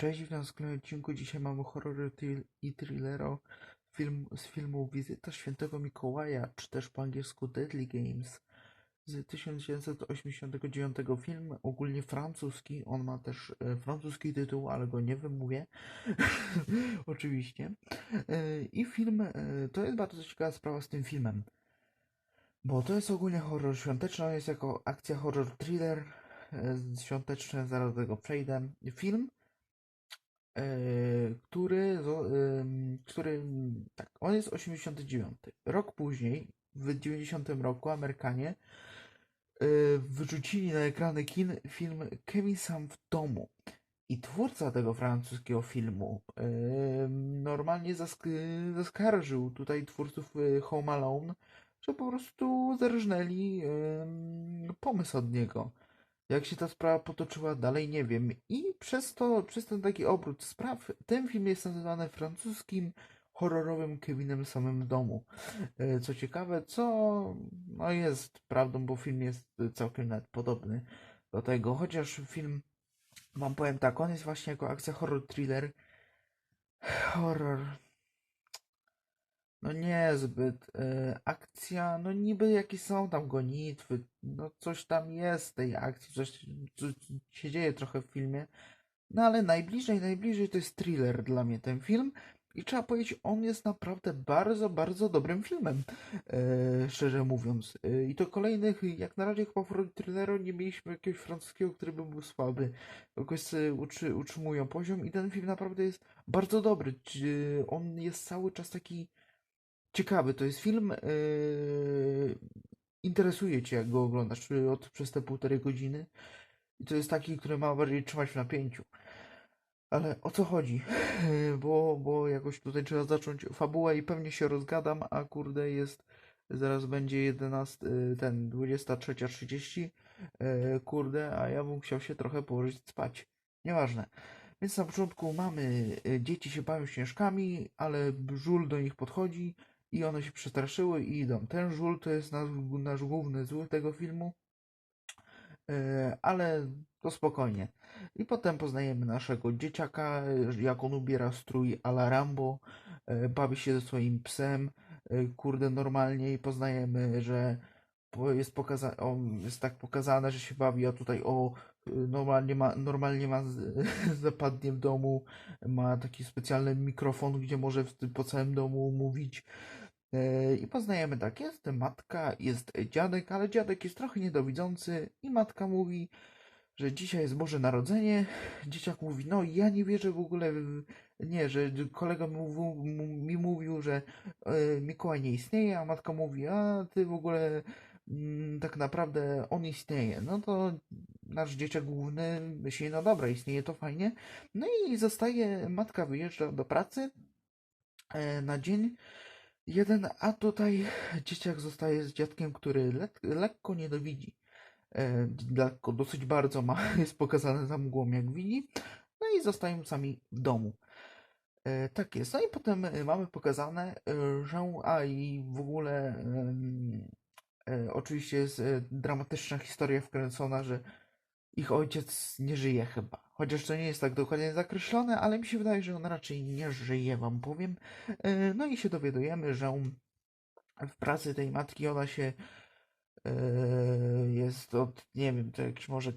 Cześć, w kolejnym odcinku. Dzisiaj mamy horror i thrillero film, z filmu Wizyta Świętego Mikołaja, czy też po angielsku Deadly Games z 1989 film, ogólnie francuski. On ma też e, francuski tytuł, ale go nie wymówię. Oczywiście. E, I film, e, to jest bardzo ciekawa sprawa z tym filmem. Bo to jest ogólnie horror świąteczny, on jest jako akcja horror thriller e, świąteczny, zaraz do tego przejdę. Film który, zo- ym, który, tak, on jest 89. Rok później, w 90 roku, Amerykanie y, wyrzucili na ekrany kin film Kevin sam w domu. I twórca tego francuskiego filmu normalnie zask zaskarżył tutaj twórców Home Alone, że po prostu zerżnęli pomysł od niego. Jak się ta sprawa potoczyła dalej, nie wiem. I przez to, przez ten taki obrót spraw, ten film jest nazywany francuskim horrorowym Kevinem samym domu. E, Co ciekawe, co no jest prawdą, bo film jest całkiem nawet podobny do tego, chociaż film, wam powiem tak, on jest właśnie jako akcja horror thriller. Horror. No niezbyt. E, akcja, no niby jakieś są tam gonitwy, no coś tam jest tej akcji, coś, coś się dzieje trochę w filmie. No ale najbliżej, najbliżej to jest thriller dla mnie ten film. I trzeba powiedzieć, on jest naprawdę bardzo, bardzo dobrym filmem, e, szczerze mówiąc. E, I to kolejnych, jak na razie chyba w thrilleru nie mieliśmy jakiegoś francuskiego, który by był słaby. Jakoś utrzy, utrzymują poziom i ten film naprawdę jest bardzo dobry. Ci- On jest cały czas taki ciekawy. To jest film, e, interesuje cię jak go oglądasz od, przez te półtorej godziny. I to jest taki, który ma bardziej trzymać w napięciu. Ale o co chodzi? Bo, bo jakoś tutaj trzeba zacząć fabułę i pewnie się rozgadam, a kurde jest, zaraz będzie 11, y, ten 23.30, y, kurde, a ja bym chciał się trochę położyć spać. Nieważne. Więc na początku mamy, y, dzieci się bawią śnieżkami, ale żul do nich podchodzi i one się przestraszyły i idą. Ten żul to jest nasz, nasz główny zły tego filmu. E, ale to spokojnie. I potem poznajemy naszego dzieciaka, jak on ubiera strój a Rambo, e, bawi się ze swoim psem, e, kurde, normalnie i poznajemy, że jest, pokaza- on jest tak pokazane, że się bawi, a tutaj o, normalnie ma, normalnie ma zapadnie w domu, ma taki specjalny mikrofon, gdzie może w, po całym domu mówić. E, I poznajemy tak, jest matka, jest dziadek, ale dziadek jest trochę niedowidzący i matka mówi, że dzisiaj jest Boże Narodzenie. Dzieciak mówi, no ja nie wierzę w ogóle, nie, że kolega mi mi mówił, że e, Mikołaj nie istnieje, a matka mówi, a ty w ogóle mm, tak naprawdę on istnieje. No to nasz dzieciak główny myśli, no dobra, istnieje to fajnie. No i zostaje, matka wyjeżdża do pracy e, na dzień jeden, a tutaj dzieciak zostaje z dziadkiem, który lek, lekko niedowidzi. E, lekko, dosyć bardzo ma, jest pokazane za mgłą, jak widzi. No i zostają sami w domu. E, tak jest. No i potem e, mamy pokazane, e, że a i w ogóle em, e, oczywiście jest e, dramatyczna historia wkręcona, że ich ojciec nie żyje chyba. Chociaż to nie jest tak dokładnie zakreślone, ale mi się wydaje, że on raczej nie żyje, wam powiem. E, No i się dowiadujemy, że w pracy tej matki ona się e, jest od, nie wiem, to jakieś może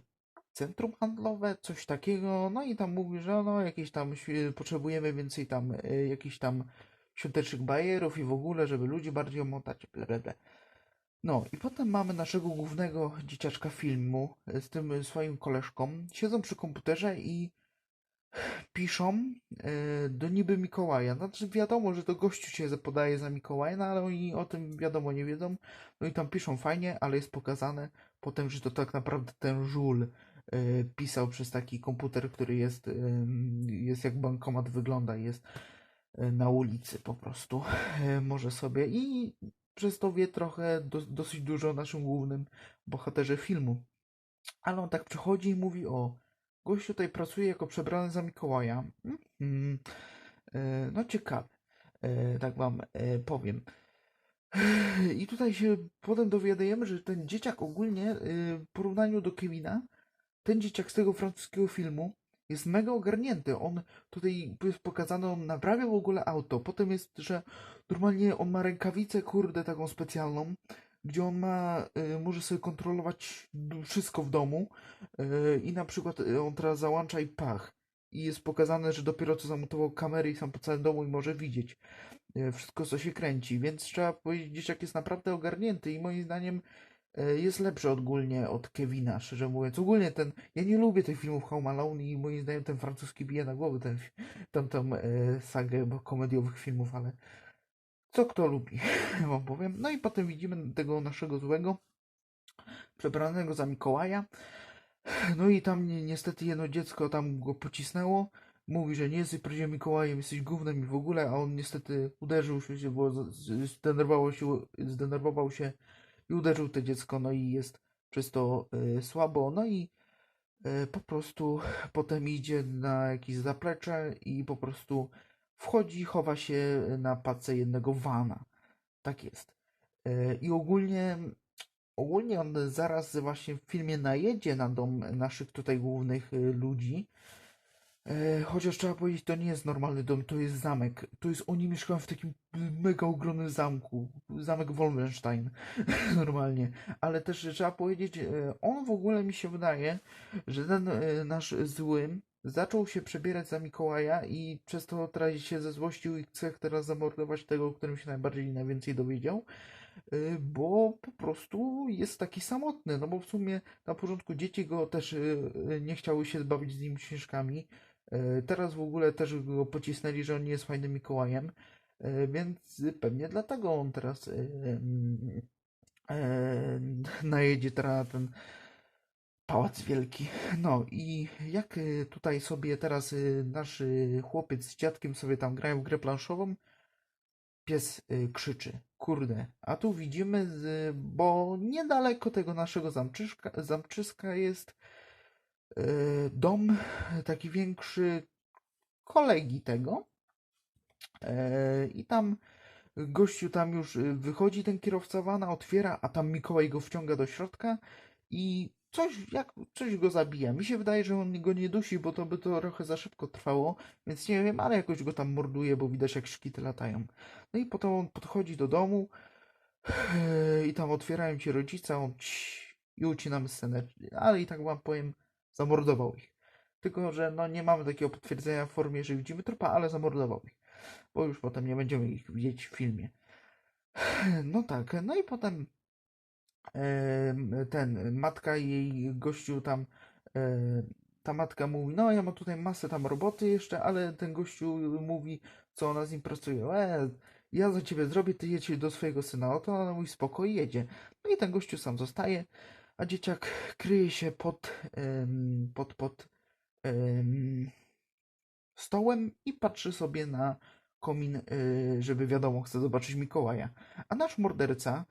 centrum handlowe, coś takiego. No i tam mówi, że no jakieś tam potrzebujemy więcej tam e, jakichś tam świątecznych bajerów i w ogóle, żeby ludzi bardziej omotać, bla bla bla. No i potem mamy naszego głównego dzieciaczka filmu e, z tym swoim koleżką. Siedzą przy komputerze i piszą e, do niby Mikołaja. Znaczy wiadomo, że to gościu się podaje za Mikołaja, no ale oni o tym wiadomo nie wiedzą. No i tam piszą fajnie, ale jest pokazane potem, że to tak naprawdę ten żul e, pisał przez taki komputer, który jest, jest jak bankomat wygląda, jest na ulicy po prostu. Może sobie i przez to wie trochę, do, dosyć dużo o naszym głównym bohaterze filmu. Ale on tak przychodzi i mówi o gość tutaj pracuje jako przebrany za Mikołaja. Mhm. E, No ciekawe. E, Tak wam e, powiem. I tutaj się potem dowiadujemy, że ten dzieciak ogólnie e, w porównaniu do Kevina, ten dzieciak z tego francuskiego filmu jest mega ogarnięty. On tutaj jest pokazane, on naprawia w ogóle auto. Potem jest, że normalnie on ma rękawicę, kurde, taką specjalną, gdzie on ma, y, może sobie kontrolować wszystko w domu y, i na przykład y, on teraz załącza i pach. I jest pokazane, że dopiero co zamontował kamery i sam po całym domu i może widzieć y, wszystko, co się kręci. Więc trzeba powiedzieć, dzieciak jest naprawdę ogarnięty i moim zdaniem y, jest lepszy ogólnie od Kevina, szczerze mówiąc. Ogólnie ten, ja nie lubię tych filmów Home Alone i moim zdaniem ten francuski bije na głowę ten, tą, tą e, sagę komediowych filmów, ale co kto lubi, wam powiem. No i potem widzimy tego naszego złego, przebranego za Mikołaja. No i tam ni- niestety jedno dziecko tam go pocisnęło. Mówi, że nie jesteś prawdziwym Mikołajem, jesteś gównem i w ogóle, a on niestety uderzył się, bo zdenerwował się, zdenerwował się i uderzył to dziecko, no i jest przez to y, słabo. No i y, po prostu potem idzie na jakieś zaplecze i po prostu wchodzi, chowa się na pace jednego wana. Tak jest. Y, I ogólnie, ogólnie on zaraz właśnie w filmie najedzie na dom naszych tutaj głównych y, ludzi. E, chociaż trzeba powiedzieć, to nie jest normalny dom, to jest zamek. To jest, oni mieszkają w takim mega ogromnym zamku. Zamek Wolfenstein. Normalnie. Ale też trzeba powiedzieć, e, on w ogóle mi się wydaje, że ten e, nasz zły zaczął się przebierać za Mikołaja i przez to teraz się zezłościł i chce teraz zamordować tego, o którym się najbardziej i najwięcej dowiedział. E, Bo po prostu jest taki samotny, no bo w sumie na początku dzieci go też e, e, nie chciały się zbawić z nim książkami. Teraz w ogóle też go pocisnęli, że on nie jest fajnym Mikołajem, więc pewnie dlatego on teraz najedzie teraz na ten pałac wielki. No i jak e, tutaj sobie teraz e, nasz e, chłopiec z dziadkiem sobie tam grają w grę planszową, pies y, krzyczy. Kurde, a tu widzimy, bo niedaleko tego naszego zamczyszka, zamczyska jest y, dom taki większy kolegi tego. E, I tam gościu tam już y, wychodzi ten kierowca wana, otwiera, a tam Mikołaj go wciąga do środka i coś, jak, coś go zabija. Mi się wydaje, że on go nie dusi, bo to by to trochę za szybko trwało, więc nie wiem, ale jakoś go tam morduje, bo widać jak szkity latają. No i potem on podchodzi do domu i tam otwierają się rodzice, on i ucinamy scenę. Ale i tak wam powiem, zamordował ich. Tylko, że no nie mamy takiego potwierdzenia w formie, że widzimy trupa, ale zamordował ich. Bo już potem nie będziemy ich widzieć w filmie. No tak, no i potem em, ten, matka jej gościu tam, e, ta matka mówi, no ja mam tutaj masę tam roboty jeszcze, ale ten gościu mówi, co ona z nim pracuje, e, ja za ciebie zrobię, ty jedź do swojego syna, no to ona mówi, spoko, jedzie. No i ten gościu sam zostaje, a dzieciak kryje się pod, pod, pod em, stołem i patrzy sobie na komin, y, żeby wiadomo, chce zobaczyć Mikołaja. A nasz morderca,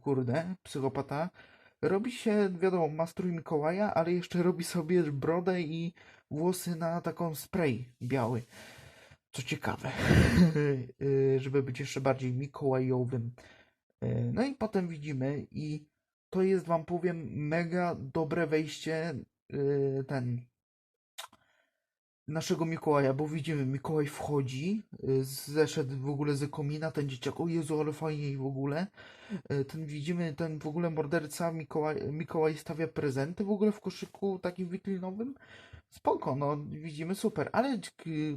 kurde, psychopata, robi się, wiadomo, ma strój Mikołaja, ale jeszcze robi sobie brodę i włosy na taką spray biały. Co ciekawe, y, żeby być jeszcze bardziej mikołajowym. Y, No i potem widzimy i to jest, wam powiem, mega dobre wejście, ten naszego Mikołaja, bo widzimy, Mikołaj wchodzi, y, zeszedł w ogóle ze komina, ten dzieciak, o Jezu, ale fajnie i w ogóle. Y, Ten widzimy, ten w ogóle morderca Mikołaj, Mikołaj stawia prezenty w ogóle w koszyku takim witrinowym. Spoko, no widzimy, super, ale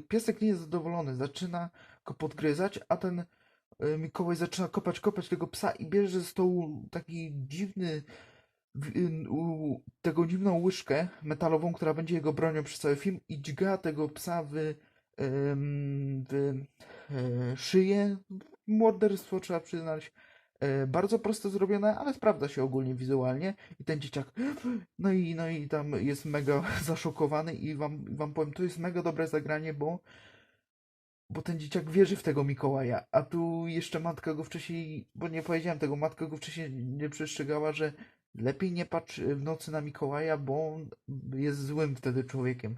piesek nie jest zadowolony, zaczyna go podgryzać, a ten y, Mikołaj zaczyna kopać, kopać tego psa i bierze ze stołu taki dziwny w- y, u- tego dziwną łyżkę metalową, która będzie jego bronią przez cały film i dźga tego psa w, w e, szyję. Morderstwo trzeba przyznać. E, Bardzo prosto zrobione, ale sprawdza się ogólnie wizualnie. I ten dzieciak, no i, no i tam jest mega zaszokowany i wam, wam powiem, to jest mega dobre zagranie, bo bo ten dzieciak wierzy w tego Mikołaja, a tu jeszcze matka go wcześniej, bo nie powiedziałem tego, matka go wcześniej nie przestrzegała, że lepiej nie patrz w nocy na Mikołaja, bo on jest złym wtedy człowiekiem.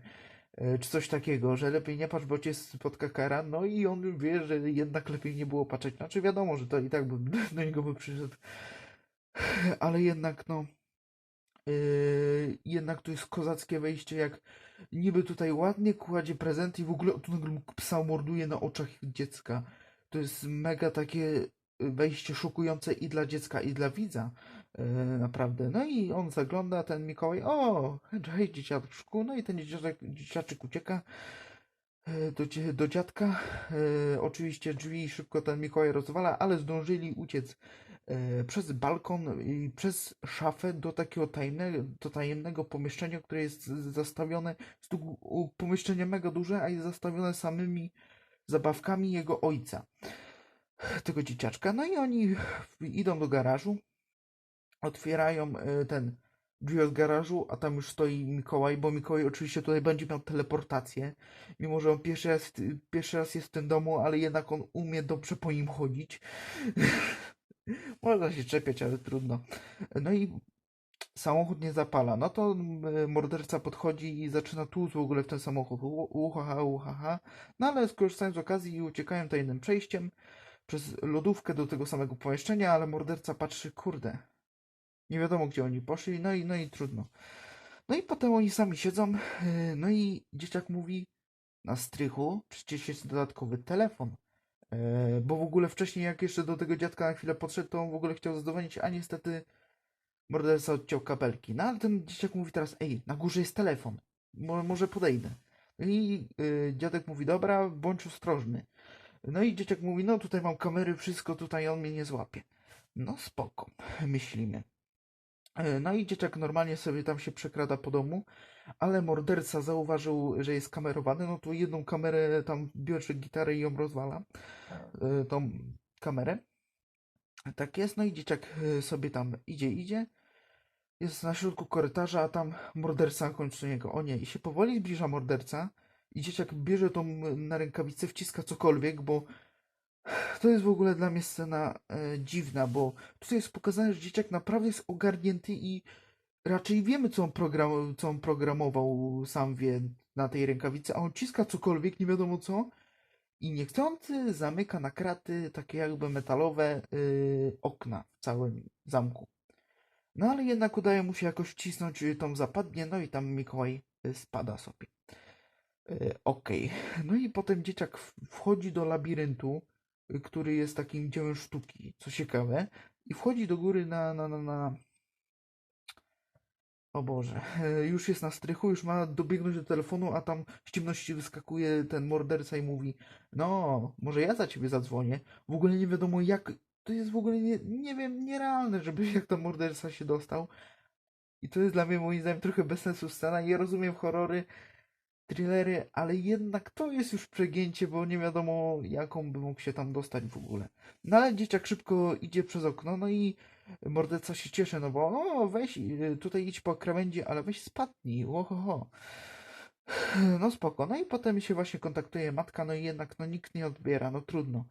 E, Czy coś takiego, że lepiej nie patrz, bo cię spotka kara, no i on wie, że jednak lepiej nie było patrzeć. Znaczy wiadomo, że to i tak by do niego by przyszedł, ale jednak no, Yy, jednak to jest kozackie wejście, jak niby tutaj ładnie kładzie prezenty i w ogóle tu nagle psa morduje na oczach dziecka. To jest mega takie wejście szokujące i dla dziecka, i dla widza. E, naprawdę. No i on zagląda, ten Mikołaj, o, hej dzieciaczku, no i ten dzieciaczek, dzieciaczek ucieka e, do, do dziadka. E, oczywiście drzwi szybko ten Mikołaj rozwala, ale zdążyli uciec przez balkon i przez szafę do takiego tajemnego, do tajemnego pomieszczenia, które jest zastawione, jest pomieszczenie mega duże, a jest zastawione samymi zabawkami jego ojca, tego dzieciaczka. No i oni idą do garażu, otwierają e, ten drzwi od garażu, a tam już stoi Mikołaj, bo Mikołaj oczywiście tutaj będzie miał teleportację, mimo że on pierwszy raz, pierwszy raz jest w tym domu, ale jednak on umie dobrze po nim chodzić. Można się czepiać, ale trudno. No i samochód nie zapala. No to mm, morderca podchodzi i zaczyna tłuc w ogóle w ten samochód. Uhaha, uhaha. No ale skorzystają z okazji i uciekają tajnym przejściem przez lodówkę do tego samego pomieszczenia, ale morderca patrzy, kurde, nie wiadomo gdzie oni poszli, no i, no i trudno. No i potem oni sami siedzą, yy, no i dzieciak mówi na strychu, przecież jest dodatkowy telefon. Yy, Bo w ogóle wcześniej, jak jeszcze do tego dziadka na chwilę podszedł, to on w ogóle chciał zadzwonić, a niestety morderca odciął kabelki. No ale ten dzieciak mówi teraz, ej, na górze jest telefon, Mo- może podejdę. No i yy, dziadek mówi, dobra, bądź ostrożny. No i dzieciak mówi, no tutaj mam kamery, wszystko tutaj, on mnie nie złapie. No spoko, myślimy. E, No i dzieciak normalnie sobie tam się przekrada po domu, ale morderca zauważył, że jest kamerowany, no to jedną kamerę tam bierze gitarę i ją rozwala, e, tą kamerę. Tak jest, no i dzieciak e, sobie tam idzie, idzie, jest na środku korytarza, a tam morderca kończy niego. O nie, i się powoli zbliża morderca i dzieciak bierze tą na rękawicę, wciska cokolwiek, bo to jest w ogóle dla mnie scena e, dziwna, bo tutaj jest pokazane, że dzieciak naprawdę jest ogarnięty i raczej wiemy, co on, program, co on programował, sam wie na tej rękawicy, a on ciska cokolwiek, nie wiadomo co, i niechcący zamyka na kraty takie jakby metalowe y, okna w całym zamku. No ale jednak udaje mu się jakoś wcisnąć tą zapadnię, no i tam Mikołaj y, spada sobie. Y, Okej. No i potem dzieciak wchodzi do labiryntu, który jest takim dziełem sztuki, co ciekawe, i wchodzi do góry na, na, na, na... O Boże, już jest na strychu, już ma dobiegnąć do telefonu, a tam z ciemności wyskakuje ten morderca i mówi No, może ja za ciebie zadzwonię. W ogóle nie wiadomo jak... To jest w ogóle, nie, nie wiem, nierealne, żeby jak tam morderca się dostał. I to jest dla mnie moim zdaniem trochę bez sensu scena. Ja rozumiem horrory, thrillery, ale jednak to jest już przegięcie, bo nie wiadomo jaką by mógł się tam dostać w ogóle. No ale dzieciak szybko idzie przez okno, no i morderca się cieszy, no bo o, weź y, tutaj idź po krawędzi, ale weź spadnij, ohoho. No spoko, no i potem się właśnie kontaktuje matka, no i jednak no nikt nie odbiera, no trudno.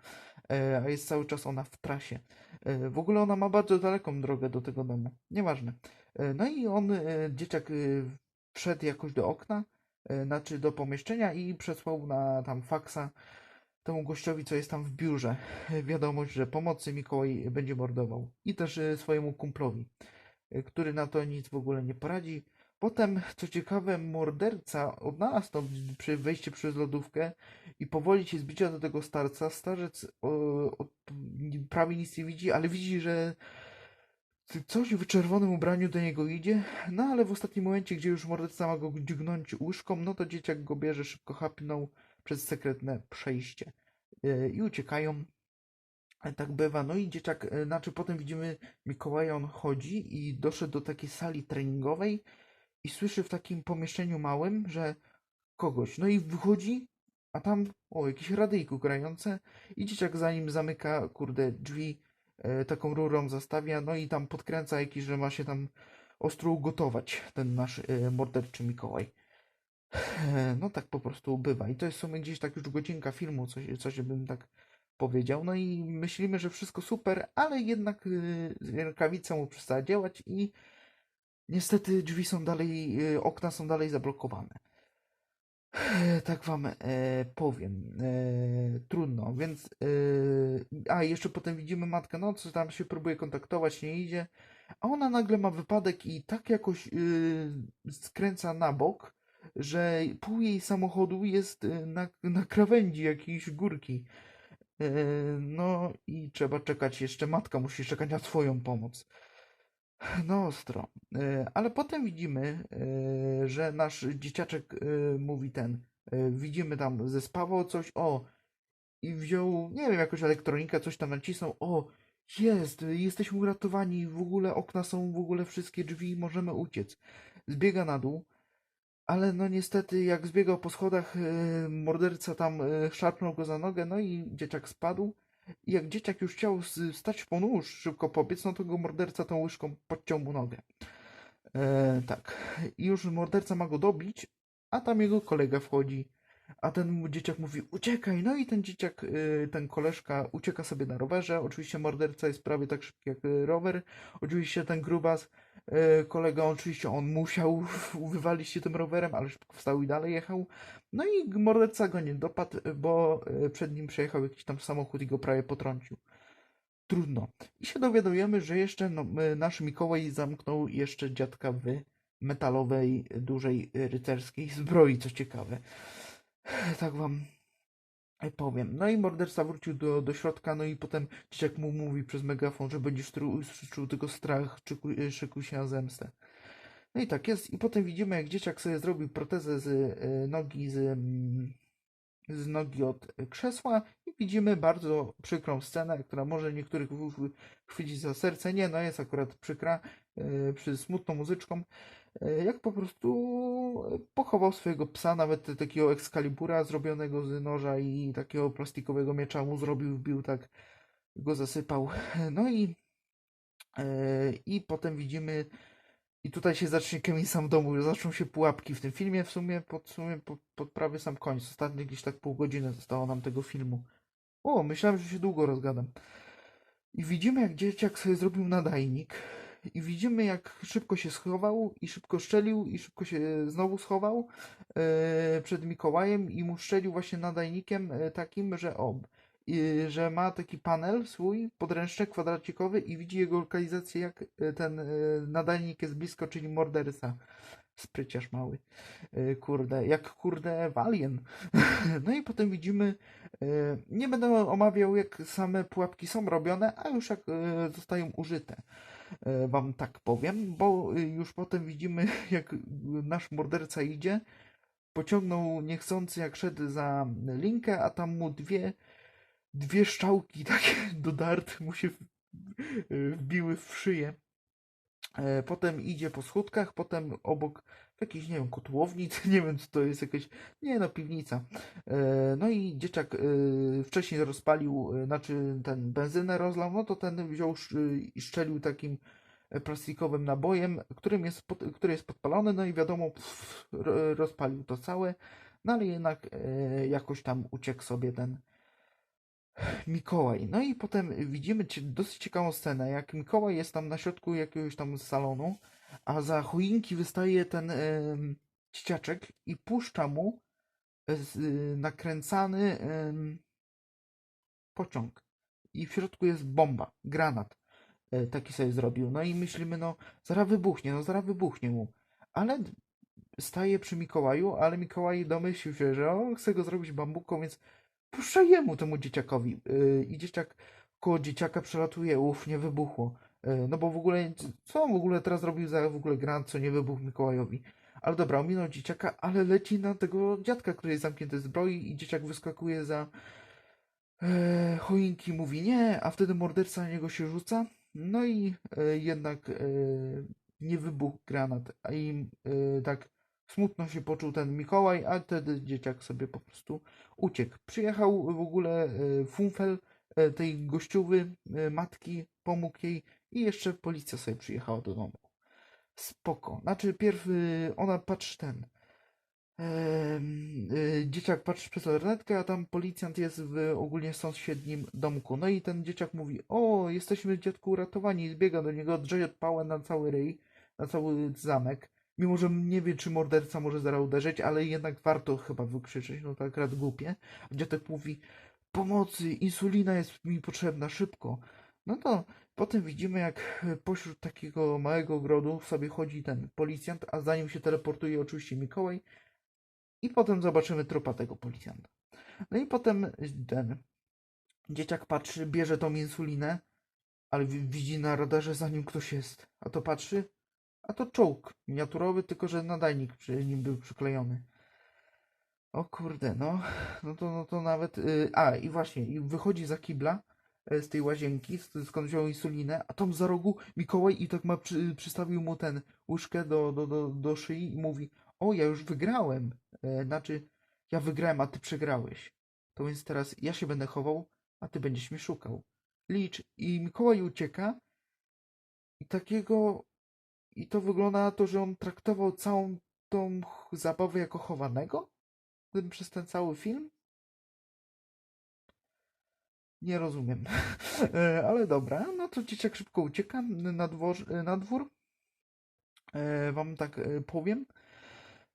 E, a jest cały czas ona w trasie. E, w ogóle ona ma bardzo daleką drogę do tego domu, nieważne. E, no i on, dzieciak, e, wszedł jakoś do okna, znaczy do pomieszczenia i przesłał na tam faksa temu gościowi, co jest tam w biurze, e, wiadomość, że pomocy Mikołaj będzie mordował. I też e, swojemu kumplowi, e, który na to nic w ogóle nie poradzi. Potem, co ciekawe, morderca odnalazł to przy wejście przez lodówkę i powoli się zbliża do tego starca. Starzec o, o, prawie nic nie widzi, ale widzi, że coś w czerwonym ubraniu do niego idzie. No ale w ostatnim momencie, gdzie już morderca ma go dźgnąć łyżką, no to dzieciak go bierze, szybko chapnął przez sekretne przejście e, i uciekają. E, Tak bywa. No i dzieciak, e, znaczy potem widzimy Mikołaja, on chodzi i doszedł do takiej sali treningowej i słyszy w takim pomieszczeniu małym, że kogoś. No i wychodzi, a tam o, jakieś radyjko grające i dzieciak za nim zamyka, kurde, drzwi taką rurą zastawia, no i tam podkręca jakiś, że ma się tam ostro ugotować ten nasz e, morderczy Mikołaj. E, No tak po prostu bywa. I to jest w sumie gdzieś tak już godzinka filmu, coś, coś bym tak powiedział. No i myślimy, że wszystko super, ale jednak rękawica mu przestała działać i niestety drzwi są dalej, okna są dalej zablokowane. E, Tak wam e, powiem. E, trudno, więc. E, a jeszcze potem widzimy matkę, no co tam się próbuje kontaktować, nie idzie. A ona nagle ma wypadek i tak jakoś y, skręca na bok, że pół jej samochodu jest y, na, na krawędzi jakiejś górki. E, No i trzeba czekać, jeszcze matka musi czekać na swoją pomoc. No ostro. E, Ale potem widzimy, e, że nasz dzieciaczek e, mówi ten, widzimy tam zespawał coś, o, i wziął, nie wiem, jakąś elektronikę, coś tam nacisnął, o, jest, jesteśmy uratowani, w ogóle okna są, w ogóle wszystkie drzwi, możemy uciec. Zbiega na dół, ale no niestety jak zbiegał po schodach, morderca tam szarpnął go za nogę, no i dzieciak spadł. I jak dzieciak już chciał stać po nóż, szybko pobiec, no to go morderca tą łyżką podciął mu nogę. E, tak. I już morderca ma go dobić, a tam jego kolega wchodzi. A ten dzieciak mówi, uciekaj. No i ten dzieciak, y, ten koleżka ucieka sobie na rowerze. Oczywiście morderca jest prawie tak szybki jak y, rower. Oczywiście ten grubas, kolega, oczywiście on musiał wywalić się tym rowerem, ale szybko wstał i dalej jechał. No i morderca go nie dopadł, bo y, przed nim przejechał jakiś tam samochód i go prawie potrącił. Trudno. I się dowiadujemy, że jeszcze no, nasz Mikołaj zamknął jeszcze dziadka w metalowej, dużej y, rycerskiej zbroi, co ciekawe. Tak wam powiem. No i morderca wrócił do, do środka, no i potem dzieciak mu mówi przez megafon, że będziesz czuł tylko strach, czyku, szykuj się na zemstę. No i tak jest. I potem widzimy, jak dzieciak sobie zrobił protezę z y, nogi, z, mm, z nogi od krzesła i widzimy bardzo przykrą scenę, która może niektórych chwycić za serce. Nie, no jest akurat przykra, przy smutną muzyczką. Y, Jak po prostu pochował swojego psa, nawet takiego Excalibura zrobionego z noża i takiego plastikowego miecza mu zrobił, wbił tak, go zasypał. No i, y, i potem widzimy i tutaj się zacznie Kevin sam domu, zaczną się pułapki w tym filmie, w sumie pod, sumie pod, pod prawie sam koniec. Ostatnio gdzieś tak pół godziny zostało nam tego filmu. O, myślałem, że się długo rozgadam. I widzimy, jak dzieciak sobie zrobił nadajnik. I widzimy, jak szybko się schował, i szybko szczelił, i szybko się znowu schował e, przed Mikołajem i mu szczelił właśnie nadajnikiem e, takim, że o, i, że ma taki panel swój, podręczny, kwadracikowy i widzi jego lokalizację, jak e, ten e, nadajnik jest blisko, czyli morderca. Spryciarz mały. E, Kurde, jak kurde walien. No i potem widzimy, e, nie będę omawiał jak same pułapki są robione, a już jak e, zostają użyte. Wam tak powiem, bo już potem widzimy jak nasz morderca idzie, pociągnął niechcący jak szedł za linkę, a tam mu dwie, dwie szczałki takie do dart mu się wbiły w szyję. E, Potem idzie po schódkach, potem obok jakiejś, nie wiem, kotłownic, nie wiem co to jest, jakaś, nie no, piwnica. E, No i dzieciak e, wcześniej rozpalił, znaczy ten benzynę rozlał, no to ten wziął i szczelił takim plastikowym nabojem, którym jest, który jest podpalony, no i wiadomo, rozpalił to całe, no ale jednak jakoś tam uciekł sobie ten Mikołaj. No i potem widzimy dosyć ciekawą scenę, jak Mikołaj jest tam na środku jakiegoś tam salonu, a za choinki wystaje ten dzieciaczek i puszcza mu e, y, nakręcany em, pociąg. I w środku jest bomba, granat. E, taki sobie zrobił. No i myślimy, no zaraz wybuchnie, no zaraz wybuchnie mu. Ale staje przy Mikołaju, ale Mikołaj domyślił się, że on chce go zrobić bambuką, więc puszcza jemu, temu dzieciakowi. Yy, I dzieciak koło dzieciaka przelatuje, uff, nie wybuchło. Yy, No bo w ogóle, co on w ogóle teraz zrobił za w ogóle granat, co nie wybuchł Mikołajowi. Ale dobra, ominął dzieciaka, ale leci na tego dziadka, który jest zamknięty w zbroi i dzieciak wyskakuje za e, choinki, mówi nie, a wtedy morderca na niego się rzuca. No i e, jednak e, nie wybuchł granat, a im e, tak smutno się poczuł ten Mikołaj, a wtedy dzieciak sobie po prostu uciekł. Przyjechał w ogóle e, funfel e, tej gościuwy, e, matki, pomógł jej i jeszcze policja sobie przyjechała do domu. Spoko. Znaczy, pierw y, ona patrzy ten. dzieciak patrzy przez lornetkę, a tam policjant jest w ogólnie sąsiednim domku. No i ten dzieciak mówi: O, jesteśmy dziadku uratowani. I zbiega do niego, drze pałę na cały ryj, na cały zamek. Mimo, że nie wie, czy morderca może zaraz uderzyć, ale jednak warto chyba wykrzyczeć, no to akurat głupie. Dziadek mówi: Pomocy, insulina jest mi potrzebna, szybko. No to Potem widzimy, jak pośród takiego małego ogrodu sobie chodzi ten policjant, a za nim się teleportuje oczywiście Mikołaj, I potem zobaczymy trupa tego policjanta. No i potem ten dzieciak patrzy, bierze tą insulinę, ale wi- widzi na radarze za nim ktoś jest. A to patrzy, a to czołg miniaturowy, tylko że nadajnik przy nim był przyklejony. O kurde, no, no to, no to nawet. y, a, i właśnie, i wychodzi za kibla y, z tej łazienki, skąd wziął insulinę, a tam za rogu Mikołaj i tak ma przy, przystawił mu ten łyżkę do, do, do, do szyi i mówi: O, ja już wygrałem. E, znaczy, ja wygrałem, a ty przegrałeś. To więc teraz ja się będę chował, a ty będziesz mnie szukał. Licz. I Mikołaj ucieka. I takiego. I to wygląda na to, że on traktował całą tą zabawę jako chowanego? Przez ten cały film? Nie rozumiem. E, Ale dobra, no to dzieciak szybko ucieka na, na dwór. E, Wam tak e, powiem.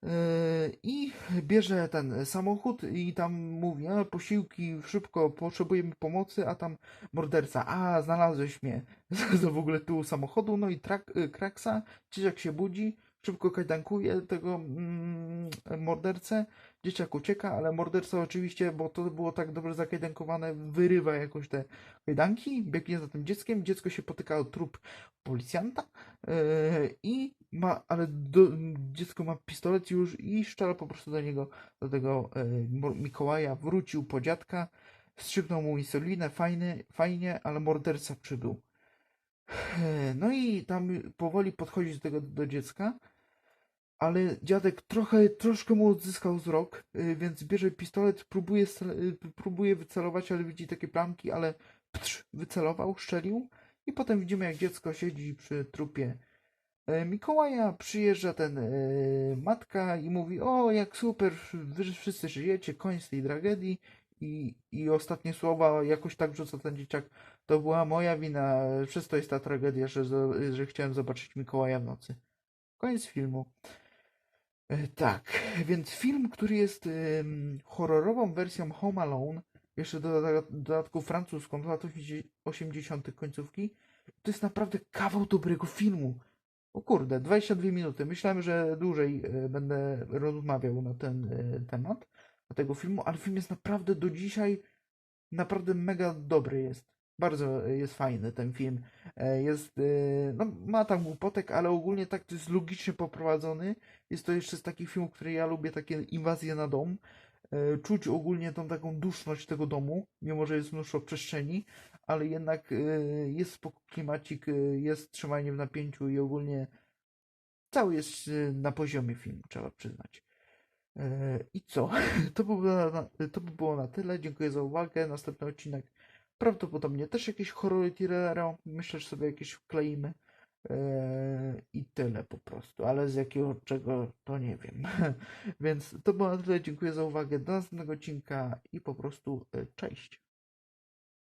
E, I bierze ten samochód i tam mówi, a posiłki, szybko, potrzebujemy pomocy, a tam morderca, a znalazłeś mnie za w ogóle tyłu samochodu, no i trak, y, kraksa, dzieciak się budzi, szybko kajdankuje tego mm, mordercę, dzieciak ucieka, ale morderca oczywiście, bo to było tak dobrze zakajdankowane, wyrywa jakoś te kajdanki, biegnie za tym dzieckiem, dziecko się potyka o trup policjanta e, i ma, ale do, dziecko ma pistolet już i szczela po prostu do niego, do tego e, Mikołaja, wrócił po dziadka, strzyknął mu insulinę, fajnie, fajnie, ale morderca przybył. E, No i tam powoli podchodzi do tego do dziecka, ale dziadek trochę, troszkę mu odzyskał wzrok, y, więc bierze pistolet, próbuje, próbuje wycelować, ale widzi takie plamki, ale ptrz, wycelował, strzelił i potem widzimy jak dziecko siedzi przy trupie e, Mikołaja, przyjeżdża ten e, matka i mówi, o jak super, wy wszyscy żyjecie, koniec tej tragedii i, i ostatnie słowa jakoś tak rzuca ten dzieciak, to była moja wina, przez to jest ta tragedia, że, że chciałem zobaczyć Mikołaja w nocy. Koniec filmu. E, Tak, więc film, który jest horrorową wersją Home Alone, jeszcze do dodatku francuską, z lat 80. końcówki, to jest naprawdę kawał dobrego filmu. O kurde, 22 minuty. Myślałem, że dłużej e, będę rozmawiał na ten e, temat, na tego filmu, ale film jest naprawdę do dzisiaj naprawdę mega dobry jest. Bardzo jest fajny ten film. E, Jest, e, no, ma tam głupotek, ale ogólnie tak jest logicznie poprowadzony. Jest to jeszcze z takich filmów, które ja lubię, takie inwazje na dom. E, Czuć ogólnie tą taką duszność tego domu, mimo że jest mnóstwo przestrzeni, ale jednak e, jest spoko klimacik, e, jest trzymanie w napięciu i ogólnie cały jest e, na poziomie filmu, trzeba przyznać. I co? To by, było na, to by było na tyle. Dziękuję za uwagę. Następny odcinek prawdopodobnie też jakieś horrory thrillera. Myślę, że sobie jakieś wkleimy. I tyle po prostu. Ale z jakiego czego to nie wiem. Więc to było na tyle. Dziękuję za uwagę. Do następnego odcinka i po prostu cześć.